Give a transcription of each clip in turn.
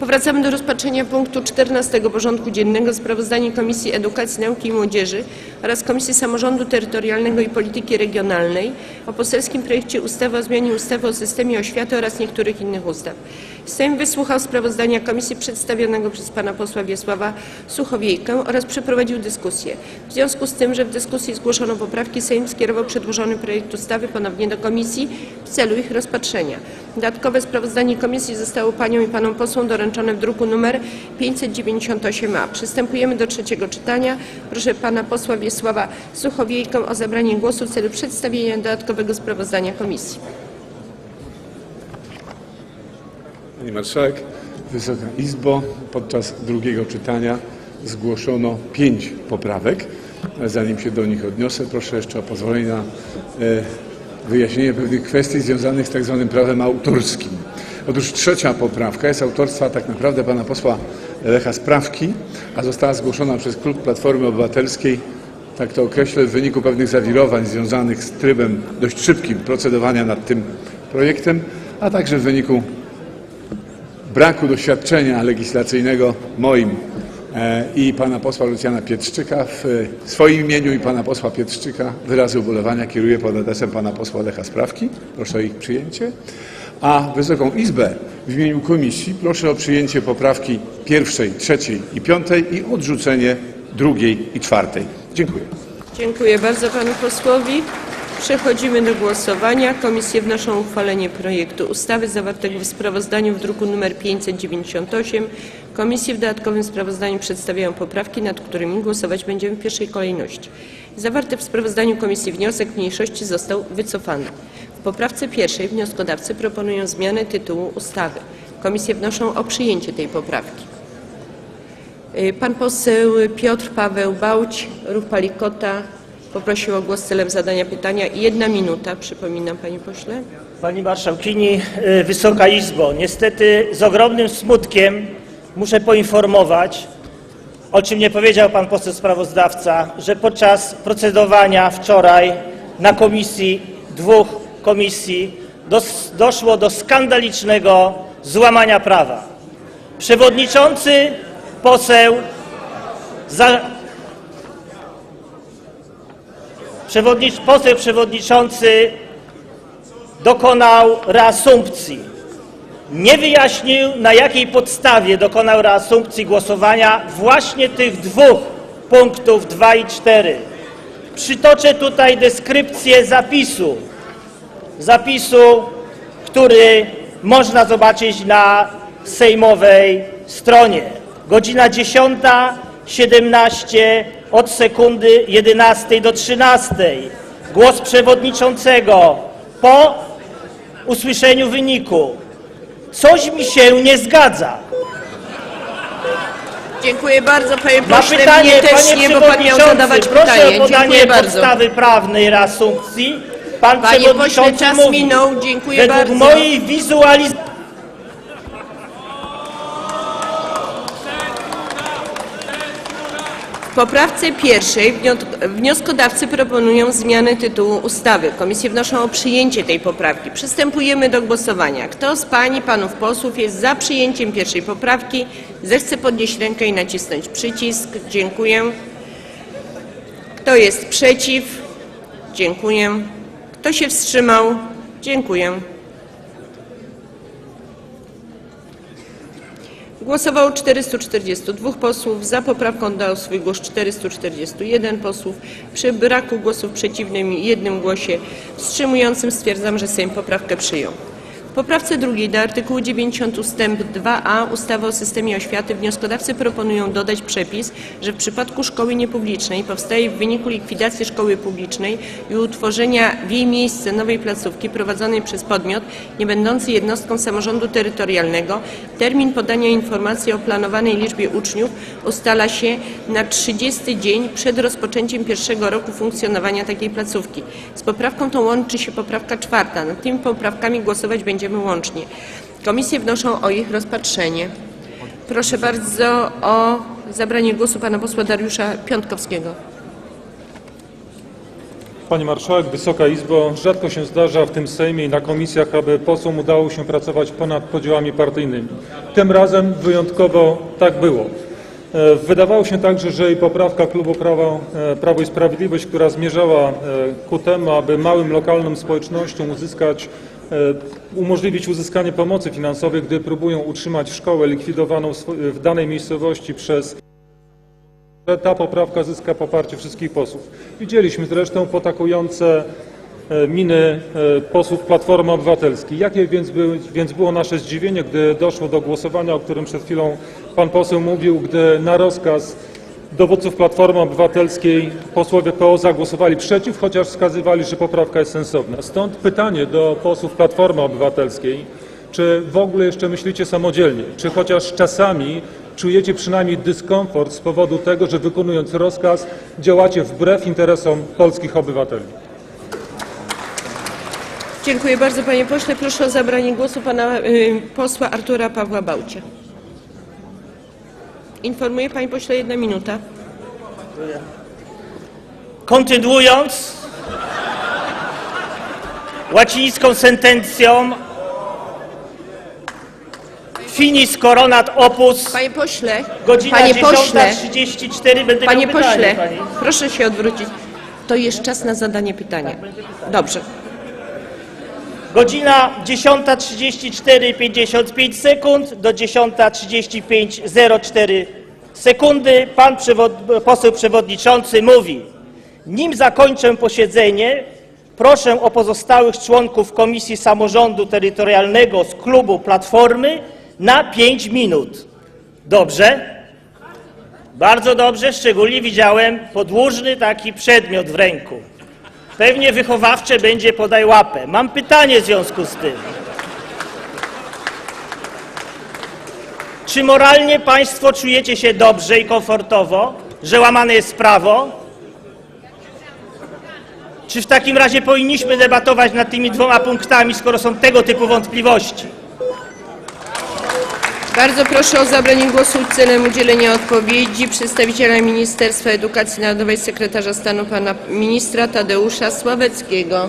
Powracamy do rozpatrzenia punktu 14 porządku dziennego sprawozdanie Komisji Edukacji, Nauki i Młodzieży oraz Komisji Samorządu Terytorialnego i Polityki Regionalnej o poselskim projekcie ustawy o zmianie ustawy o systemie oświaty oraz niektórych innych ustaw. Sejm wysłuchał sprawozdania komisji przedstawionego przez pana posła Wiesława Suchowiejkę oraz przeprowadził dyskusję. W związku z tym, że w dyskusji zgłoszono poprawki, Sejm skierował przedłożony projekt ustawy ponownie do komisji w celu ich rozpatrzenia. Dodatkowe sprawozdanie komisji zostało paniom i panom posłom doręczone w druku nr 598a. Przystępujemy do trzeciego czytania. Proszę pana posła Wiesława Suchowiejkę o zabranie głosu w celu przedstawienia dodatkowego sprawozdania komisji. Pani Marszałek, Wysoka Izbo, podczas drugiego czytania zgłoszono pięć poprawek. Zanim się do nich odniosę, proszę jeszcze o pozwolenie na e, wyjaśnienie pewnych kwestii związanych z tak zwanym prawem autorskim. Otóż trzecia poprawka jest autorstwa tak naprawdę pana posła Lecha Sprawki, a została zgłoszona przez klub Platformy Obywatelskiej, tak to określę, w wyniku pewnych zawirowań związanych z trybem dość szybkim procedowania nad tym projektem, a także w wyniku braku doświadczenia legislacyjnego moim e, i pana posła Lucjana Pietrzyka w swoim imieniu i pana posła Pietrzyka wyrazy ubolewania kieruję pod adresem pana posła Lecha Sprawki. Proszę o ich przyjęcie. A Wysoką Izbę w imieniu komisji proszę o przyjęcie poprawki pierwszej, trzeciej i piątej i odrzucenie drugiej i czwartej. Dziękuję. Dziękuję bardzo panu posłowi. Przechodzimy do głosowania. Komisje wnoszą o uchwalenie projektu ustawy zawartego w sprawozdaniu w druku nr 598. Komisje w dodatkowym sprawozdaniu przedstawiają poprawki, nad którymi głosować będziemy w pierwszej kolejności. Zawarty w sprawozdaniu komisji wniosek mniejszości został wycofany. W poprawce pierwszej wnioskodawcy proponują zmianę tytułu ustawy. Komisje wnoszą o przyjęcie tej poprawki. Y, Pan poseł Piotr Paweł Bałć, Ruch Palikota, poprosił o głos celem zadania pytania. Jedna minuta, przypominam panie pośle. Pani Marszałkini, y, Wysoka Izbo, niestety z ogromnym smutkiem muszę poinformować, o czym nie powiedział pan poseł sprawozdawca, że podczas procedowania wczoraj na komisji, dwóch komisji, dos, doszło do skandalicznego złamania prawa. Przewodniczący poseł za, przewodnicz, poseł przewodniczący dokonał reasumpcji. Nie wyjaśnił, na jakiej podstawie dokonał reasumpcji głosowania właśnie tych dwóch punktów 2 i 4. Przytoczę tutaj deskrypcję zapisu, zapisu, który można zobaczyć na sejmowej stronie. Godzina 10.17 od sekundy 11 do 13. Głos przewodniczącego po usłyszeniu wyniku. Coś mi się nie zgadza. Dziękuję bardzo panie pośle. pytanie, Mnie też panie nie, bo pan miał przewodniczący, proszę pytanie. o podanie Dziękuję bardzo. podstawy prawnej reasumpcji. Pan Panie przewodniczący pośle, czas mówi, minął. Dziękuję według bardzo. mojej wizualizacji poprawce pierwszej wnio- wnioskodawcy proponują zmianę tytułu ustawy. Komisje wnoszą o przyjęcie tej poprawki. Przystępujemy do głosowania. Kto z pań i panów posłów jest za przyjęciem pierwszej poprawki, zechce podnieść rękę i nacisnąć przycisk. Dziękuję. Kto jest przeciw? Dziękuję. Kto się wstrzymał? Dziękuję. Głosowało 442 posłów, za poprawką dał swój głos 441 posłów. Przy braku głosów przeciwnym jednym głosie wstrzymującym stwierdzam, że Sejm poprawkę przyjął. Poprawce drugiej do artykułu 90 ustęp 2a ustawy o systemie oświaty wnioskodawcy proponują dodać przepis, że w przypadku szkoły niepublicznej powstaje w wyniku likwidacji szkoły publicznej i utworzenia w jej miejsce nowej placówki prowadzonej przez podmiot nie będący jednostką samorządu terytorialnego termin podania informacji o planowanej liczbie uczniów ustala się na 30 dzień przed rozpoczęciem pierwszego roku funkcjonowania takiej placówki. Z poprawką tą łączy się poprawka czwarta. Nad tymi poprawkami głosować będziemy łącznie. Komisje wnoszą o ich rozpatrzenie. Proszę bardzo o zabranie głosu pana posła Dariusza Piątkowskiego. Pani Marszałek, Wysoka Izbo, rzadko się zdarza w tym Sejmie i na komisjach, aby posłom udało się pracować ponad podziałami partyjnymi. Tym razem wyjątkowo tak było. E, Wydawało się także, że i poprawka klubu Prawa, e, Prawo i Sprawiedliwość, która zmierzała e, ku temu, aby małym lokalnym społecznościom uzyskać, umożliwić uzyskanie pomocy finansowej, gdy próbują utrzymać szkołę likwidowaną w danej miejscowości przez ta poprawka zyska poparcie wszystkich posłów. Widzieliśmy zresztą potakujące miny posłów Platformy Obywatelskiej. Jakie więc było nasze zdziwienie, gdy doszło do głosowania, o którym przed chwilą pan poseł mówił, gdy na rozkaz dowódców Platformy Obywatelskiej posłowie PO zagłosowali przeciw, chociaż wskazywali, że poprawka jest sensowna. Stąd pytanie do posłów Platformy Obywatelskiej, czy w ogóle jeszcze myślicie samodzielnie? Czy chociaż czasami czujecie przynajmniej dyskomfort z powodu tego, że wykonując rozkaz działacie wbrew interesom polskich obywateli? Dziękuję bardzo panie pośle. Proszę o zabranie głosu pana y, posła Artura Pawła Bałcia. Informuję panie pośle, jedna minuta. Kontynuując łacińską sentencją finis coronat opus Panie pośle, godzina panie pośle, 10.34 będę panie miał pytanie, pośle, pani. proszę się odwrócić. To jest czas na zadanie pytania. Dobrze. Godzina 10.34 55 sekund do 10.35 04 sekundy. Pan przewod... poseł przewodniczący mówi: Nim zakończę posiedzenie, proszę o pozostałych członków Komisji Samorządu Terytorialnego z klubu Platformy na 5 minut. Dobrze? Bardzo dobrze, szczególnie widziałem podłużny taki przedmiot w ręku. Pewnie wychowawcze będzie podaj łapę. Mam pytanie w związku z tym. Czy moralnie Państwo czujecie się dobrze i komfortowo, że łamane jest prawo? Czy w takim razie powinniśmy debatować nad tymi dwoma punktami, skoro są tego typu wątpliwości? Bardzo proszę o zabranie głosu celem udzielenia odpowiedzi przedstawiciela Ministerstwa Edukacji Narodowej, sekretarza stanu pana ministra Tadeusza Sławeckiego.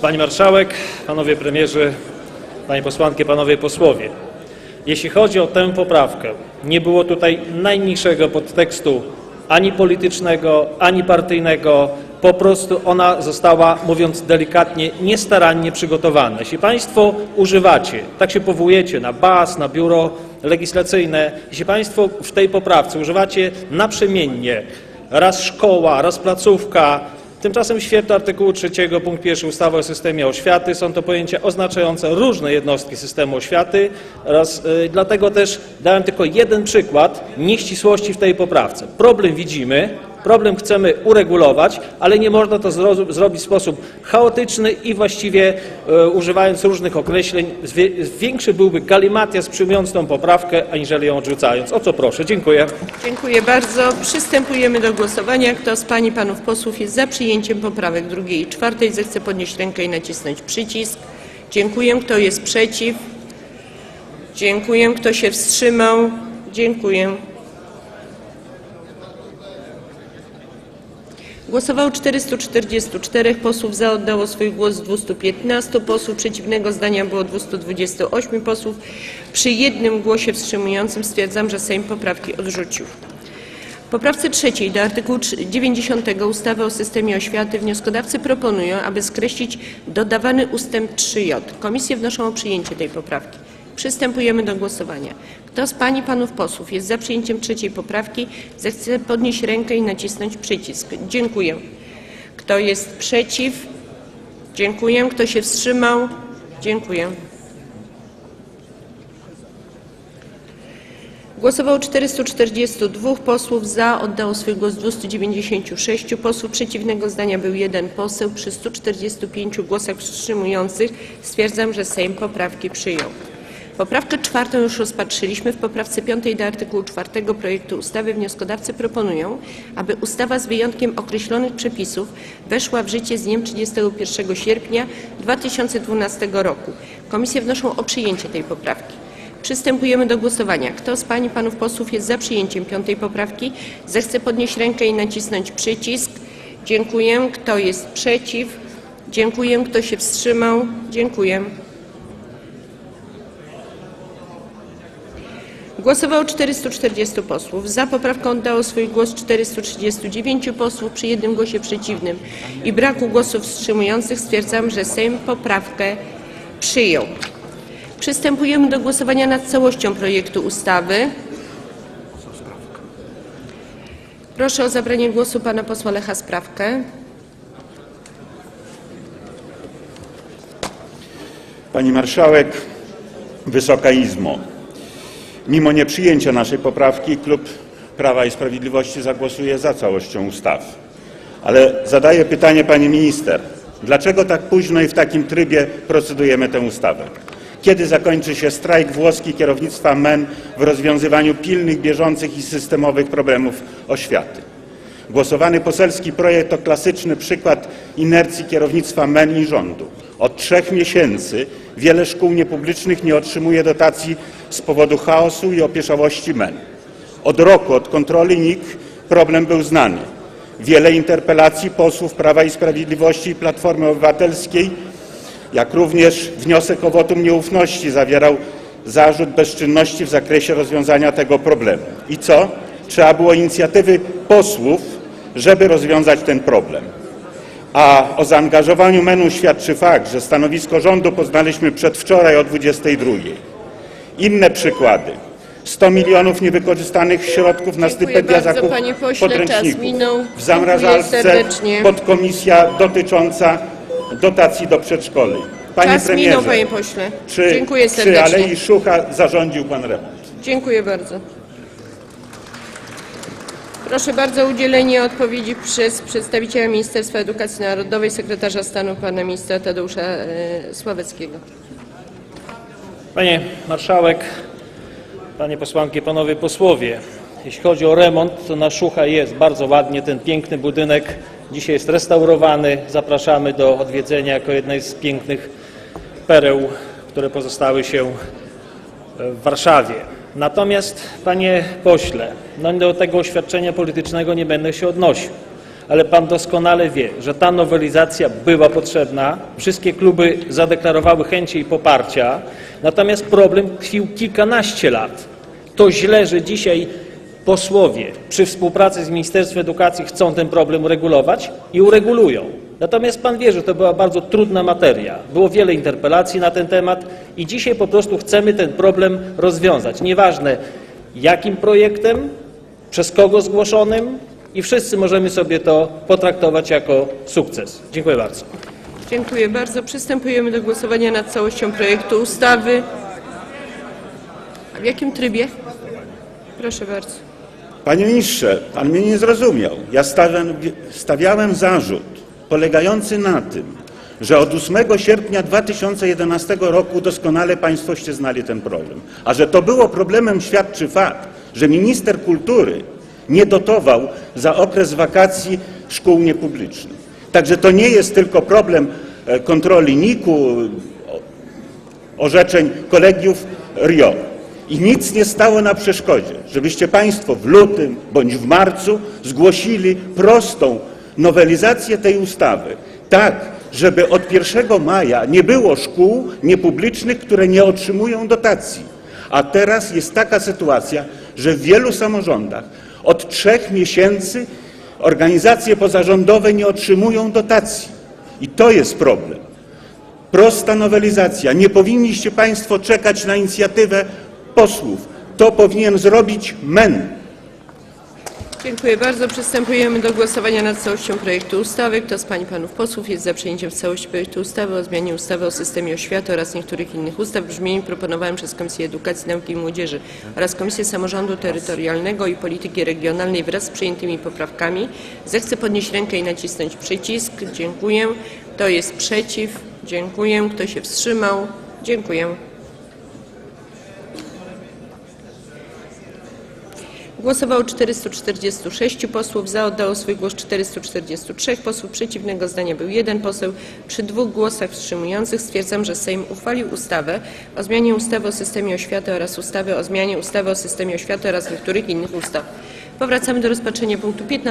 Pani Marszałek, Panowie Premierzy, Panie Posłanki, Panowie Posłowie. Jeśli chodzi o tę poprawkę, nie było tutaj najmniejszego podtekstu ani politycznego, ani partyjnego. Po prostu ona została, mówiąc delikatnie, niestarannie przygotowana. Jeśli Państwo używacie, tak się powołujecie na BAS, na biuro legislacyjne, jeśli Państwo w tej poprawce używacie naprzemiennie raz szkoła, raz placówka, Tymczasem w świetle artykułu 3 punkt 1 ustawy o systemie oświaty są to pojęcia oznaczające różne jednostki systemu oświaty oraz y, dlatego też dałem tylko jeden przykład nieścisłości w tej poprawce. Problem widzimy, problem chcemy uregulować, ale nie można to zro zrobić w sposób chaotyczny i właściwie y, używając różnych określeń. Większy byłby galimatias przyjmując tą poprawkę, aniżeli ją odrzucając. O co proszę. Dziękuję. Dziękuję bardzo. Przystępujemy do głosowania. Kto z Pań i Panów posłów jest za przyjęciem poprawek drugiej i czwartej, zechce podnieść rękę i nacisnąć przycisk. Dziękuję. Kto jest przeciw? Dziękuję. Kto się wstrzymał? Dziękuję. Głosowało 444 posłów, za oddało swój głos 215 posłów, przeciwnego zdania było 228 posłów. Przy jednym głosie wstrzymującym stwierdzam, że Sejm poprawki odrzucił. Poprawce trzeciej do artykułu 90 ustawy o systemie oświaty wnioskodawcy proponują, aby skreślić dodawany ustęp 3j. Komisje wnoszą o przyjęcie tej poprawki. Przystępujemy do głosowania. Kto z Pań i Panów posłów jest za przyjęciem trzeciej poprawki, zechce podnieść rękę i nacisnąć przycisk. Dziękuję. Kto jest przeciw? Dziękuję. Kto się wstrzymał? Dziękuję. Głosowało 442 posłów, za oddało swój głos 296 posłów, przeciwnego zdania był jeden poseł. Przy 145 głosach wstrzymujących stwierdzam, że Sejm poprawki przyjął. Poprawkę czwartą już rozpatrzyliśmy. W poprawce piątej do artykułu czwartego projektu ustawy wnioskodawcy proponują, aby ustawa z wyjątkiem określonych przepisów weszła w życie z dniem 31 sierpnia 2012 roku. Komisje wnoszą o przyjęcie tej poprawki. Przystępujemy do głosowania. Kto z Pań i Panów posłów jest za przyjęciem piątej poprawki, zechce podnieść rękę i nacisnąć przycisk. Dziękuję. Kto jest przeciw? Dziękuję. Kto się wstrzymał? Dziękuję. Głosowało 440 posłów. Za poprawką oddało swój głos 439 posłów przy jednym głosie przeciwnym i braku głosów wstrzymujących stwierdzam, że Sejm poprawkę przyjął. Przystępujemy do głosowania nad całością projektu ustawy. Proszę o zabranie głosu pana posła Lecha Sprawkę. Pani Marszałek, Wysoka Izbo, mimo nieprzyjęcia naszej poprawki klub Prawa i Sprawiedliwości zagłosuje za całością ustawy. Ale zadaję pytanie Pani Minister, dlaczego tak późno i w takim trybie procedujemy tę ustawę? Kiedy zakończy się strajk włoski kierownictwa MEN w rozwiązywaniu pilnych, bieżących i systemowych problemów oświaty? Głosowany poselski projekt to klasyczny przykład inercji kierownictwa MEN i rządu. Od trzech miesięcy wiele szkół niepublicznych nie otrzymuje dotacji z powodu chaosu i opieszałości MEN. Od roku, od kontroli NIK problem był znany. Wiele interpelacji posłów Prawa i Sprawiedliwości i Platformy Obywatelskiej, jak również wniosek o wotum nieufności zawierał zarzut bezczynności w zakresie rozwiązania tego problemu. I co? Trzeba było inicjatywy posłów, żeby rozwiązać ten problem. A o zaangażowaniu MEN-u świadczy fakt, że stanowisko rządu poznaliśmy przedwczoraj o 22. Inne przykłady. 100 milionów niewykorzystanych środków na Dziękuję stypendia bardzo, zakup panie pośle. Czas podręczników. minął. W zamrażalce Dziękuję serdecznie. podkomisja dotycząca dotacji do przedszkoli. Panie Czas premierze, minął, panie pośle. czy Dziękuję przy serdecznie. Alei Szucha zarządził pan remont? Dziękuję bardzo. Proszę bardzo o udzielenie odpowiedzi przez przedstawiciela Ministerstwa Edukacji Narodowej, sekretarza stanu pana ministra Tadeusza e, Sławeckiego. Panie Marszałek, Panie Posłanki, Panowie Posłowie. Jeśli chodzi o remont, to na Szucha jest bardzo ładnie. Ten piękny budynek dzisiaj jest restaurowany. Zapraszamy do odwiedzenia jako jednej z pięknych pereł, które pozostały się w Warszawie. Natomiast, panie pośle, no do tego oświadczenia politycznego nie będę się odnosił, ale pan doskonale wie, że ta nowelizacja była potrzebna. Wszystkie kluby zadeklarowały chęć jej poparcia, natomiast problem tkwił kilkanaście lat. To źle, że dzisiaj posłowie przy współpracy z Ministerstwem Edukacji chcą ten problem uregulować i uregulują. Natomiast pan wie, że to była bardzo trudna materia. Było wiele interpelacji na ten temat i dzisiaj po prostu chcemy ten problem rozwiązać. Nieważne jakim projektem, przez kogo zgłoszonym i wszyscy możemy sobie to potraktować jako sukces. Dziękuję bardzo. Dziękuję bardzo. Przystępujemy do głosowania nad całością projektu ustawy. A w jakim trybie? Proszę bardzo. Panie ministrze, pan mnie nie zrozumiał. Ja stawiam, stawiałem zarzut polegający na tym, że od 8 sierpnia 2011 roku doskonale państwoście znali ten problem. A że to było problemem świadczy fakt, że minister kultury nie dotował za okres wakacji szkół niepublicznych. Także to nie jest tylko problem e, kontroli NIK-u, orzeczeń kolegiów RIO. I nic nie stało na przeszkodzie, żebyście Państwo w lutym bądź w marcu zgłosili prostą nowelizację tej ustawy, tak, żeby od 1 maja nie było szkół niepublicznych, które nie otrzymują dotacji. A teraz jest taka sytuacja, że w wielu samorządach od trzech miesięcy organizacje pozarządowe nie otrzymują dotacji. I to jest problem. Prosta nowelizacja. Nie powinniście Państwo czekać na inicjatywę posłów. To powinien zrobić MEN. Dziękuję bardzo. Przystępujemy do głosowania nad całością projektu ustawy. Kto z Pań i Panów posłów jest za przyjęciem w całości projektu ustawy o zmianie ustawy o systemie oświaty oraz niektórych innych ustaw w brzmieniu proponowanym przez Komisję Edukacji, Nauki i Młodzieży oraz Komisję Samorządu Terytorialnego i Polityki Regionalnej wraz z przyjętymi poprawkami, zechce podnieść rękę i nacisnąć przycisk. Dziękuję. Kto jest przeciw? Dziękuję. Kto się wstrzymał? Dziękuję. Głosowało 446 posłów, za oddało swój głos 443 posłów, przeciwnego zdania był jeden poseł. Przy dwóch głosach wstrzymujących stwierdzam, że Sejm uchwalił ustawę o zmianie ustawy o systemie oświaty oraz ustawy o zmianie ustawy o systemie oświaty oraz niektórych innych ustaw. Powracamy do rozpatrzenia punktu 15.